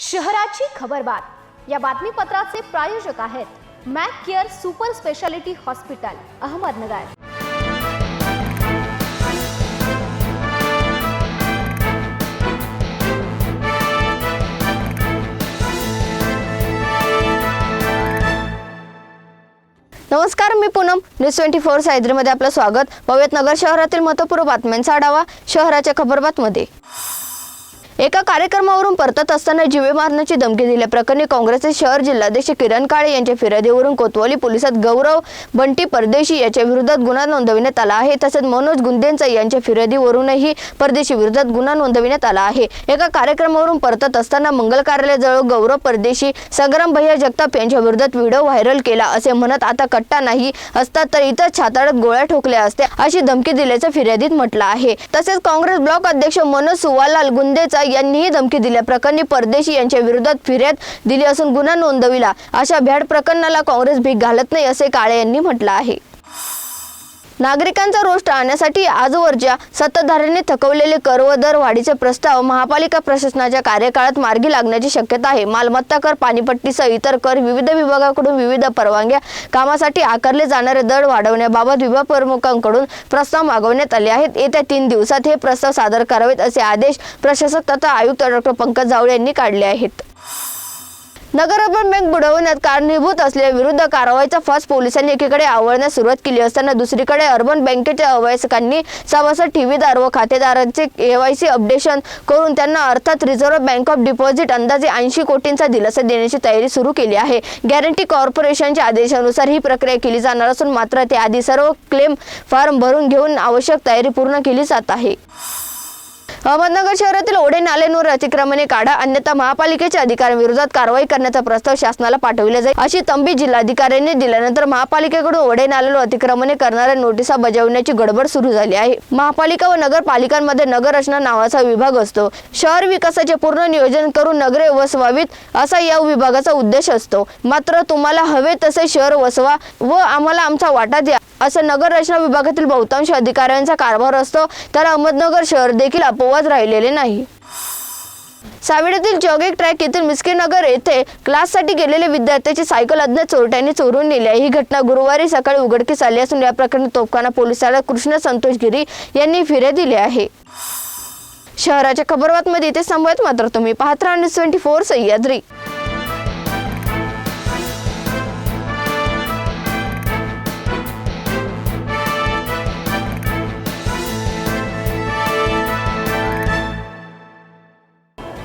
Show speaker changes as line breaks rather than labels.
शहराची खबरबात या बातमीपत्राचे प्रायोजक आहेत Mac care super speciality hospital Ahmednagar.
नमस्कार मी पूनम. न्यूज ट्वेंटी फोर सायद्रीमध्ये आपलं स्वागत. भव्यत नगर शहरातील महत्त्वपूर्ण बातम्यांचा आढावा शहराच्या खबरबातमध्ये. एका कार्यक्रमावरून परतत असताना जीवे मारण्याची धमकी दिल्याप्रकरणी काँग्रेसचे शहर जिल्हाध्यक्ष किरण काळे यांच्या फिर्यादीवरून कोतवाली पोलिसात गौरव बंटी परदेशी याच्या विरोधात गुन्हा नोंदविण्यात आला आहे. तसेच मनोज गुंदेंचा यांच्या फिर्यादीवरूनही परदेशी विरोधात गुन्हा नोंदविण्यात आला आहे. एका कार्यक्रमावरून परतत असताना मंगल कार्यालयाजवळ गौरव परदेशी संग्राम भैया जगताप यांच्या विरोधात व्हिडिओ व्हायरल केला असे म्हणत आता कट्टा नाही असता तर इतर छाताडत गोळ्या ठोकल्या असत्या अशी धमकी दिल्याचं फिर्यादीत म्हटलं आहे. तसेच काँग्रेस ब्लॉक अध्यक्ष मनोज सुवालाल गुंदेचा यांनीही धमकी दिल्याप्रकरणी परदेशी यांच्या विरोधात फिर्याद दिली असून गुन्हा नोंदविला. अशा भ्याड प्रकरणाला काँग्रेस भीक घालत नाही असे काळे यांनी म्हटलं आहे. नागरिकांचा रोष टाळण्यासाठी आजवरच्या सत्ताधाऱ्यांनी थकवलेले कर व दर वाढीचे प्रस्ताव महापालिका प्रशासनाच्या कार्यकाळात मार्गी लागण्याची शक्यता आहे. मालमत्ता कर पाणीपट्टीसह इतर कर विविध विभागाकडून विविध परवानग्या कामासाठी आकारले जाणारे दर वाढवण्याबाबत विभाग प्रमुखांकडून प्रस्ताव मागवण्यात आले आहेत. येत्या तीन दिवसात हे प्रस्ताव सादर करावेत असे आदेश प्रशासक तथा आयुक्त डॉक्टर पंकज जावळे यांनी काढले आहेत. नगर बँक बुडवण्यात कारणीभूत असलेल्या विरुद्ध कारवाईचा फास पोलिसांनी एकीकडे आवळण्यास सुरुवात केली असताना दुसरीकडे अर्बन बँकेच्या अवयस्कांनी सभासद ठेवीदार व खातेदारांचे केवायसी अपडेशन करून त्यांना अर्थात रिझर्व्ह बँक ऑफ डिपॉझिट अंदाजे ऐंशी कोटींचा दिलासा देण्याची तयारी सुरू केली आहे. गॅरंटी कॉर्पोरेशनच्या आदेशानुसार ही प्रक्रिया केली जाणार असून मात्र त्याआधी सर्व क्लेम फॉर्म भरून घेऊन आवश्यक तयारी पूर्ण केली जात आहे. अहमदनगर शहरातील ओढे नाल्यांवर अतिक्रमणे काढा. अन्यथा महापालिकेच्या अधिकाऱ्यांविरोधात कारवाई करण्याचा प्रस्ताव शासनाला पाठविला जाईल. अशी तंबी जिल्हाधिकाऱ्यांनी दिल्यानंतर महापालिकेकडून ओढे नाल्यांवर अतिक्रमणे करणाऱ्या नोटिसा बजावण्याची गडबड सुरू झाली आहे. महापालिका व नगरपालिकांमध्ये नगर रचना नावाचा विभाग असतो. शहर विकासाचे पूर्ण नियोजन करून नगरे वसवावीत असा या विभागाचा उद्देश असतो. मात्र तुम्हाला हवे तसे शहर वसवा व आम्हाला आमचा वाटा द्या. असं नगर रचना विभागातील बहुतांश अधिकाऱ्यांचा कारभार असतो तर अहमदनगर शहर देखील अपवाद राहिलेले नाही. सावेड्यातील जॉगिंग ट्रॅक येथील मिस्केनगर येथे क्लाससाठी गेलेले विद्यार्थ्याची सायकल अज्ञात चोरट्यांनी चोरून नेली आहे. ही घटना गुरुवारी सकाळी उघडकीस आली असून या प्रकरणी तोफखाना पोलिसाला कृष्ण संतोष गिरी यांनी फिरे दिले आहे. शहराच्या खबरबातमध्ये इथे थांबूयात मात्र तुम्ही पाहत राहा. News twenty four Sahyadri.